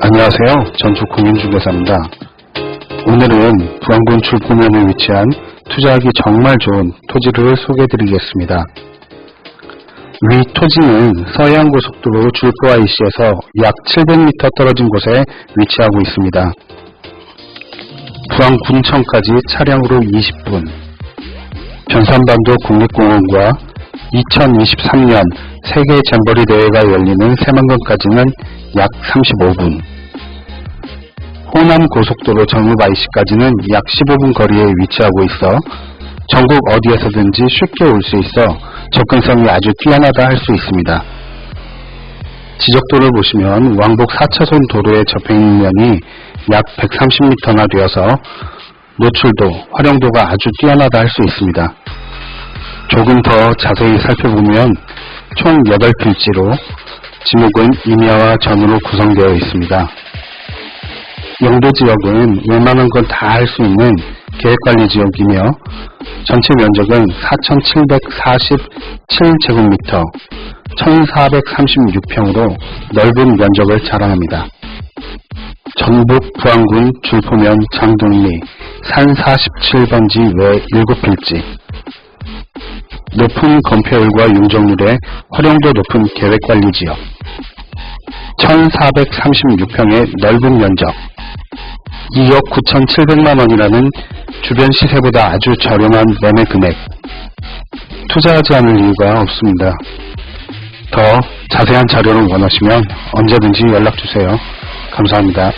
안녕하세요. 전주 공인중개사입니다. 오늘은 부안군 줄포면에 위치한 투자하기 정말 좋은 토지를 소개해드리겠습니다. 위 토지는 서해안고속도로 줄포 IC에서 약 700m 떨어진 곳에 위치하고 있습니다. 부안군청까지 차량으로 20분, 변산반도 국립공원과 2023년 세계 잼버리 대회가 열리는 새만금까지는 약 35분, 호남 고속도로 정읍 IC까지는 약 15분 거리에 위치하고 있어 전국 어디에서든지 쉽게 올 수 있어 접근성이 아주 뛰어나다 할 수 있습니다. 지적도를 보시면 왕복 4차선 도로의 접행면이 약 130m나 되어서 노출도, 활용도가 아주 뛰어나다 할 수 있습니다. 조금 더 자세히 살펴보면 총 8필지로 지목은 임야와 전으로 구성되어 있습니다. 영도 지역은 웬만한 건 다 할 수 있는 계획관리 지역이며 전체 면적은 4,747제곱미터 1,436평으로 넓은 면적을 자랑합니다. 전북 부안군 줄포면 장동리 산 47번지 외 7필지 높은 건폐율과 용적률의 활용도 높은 계획관리 지역 1436평의 넓은 면적 2억 9,700만 원이라는 주변 시세보다 아주 저렴한 매매 금액 투자하지 않을 이유가 없습니다. 더 자세한 자료를 원하시면 언제든지 연락주세요. 감사합니다.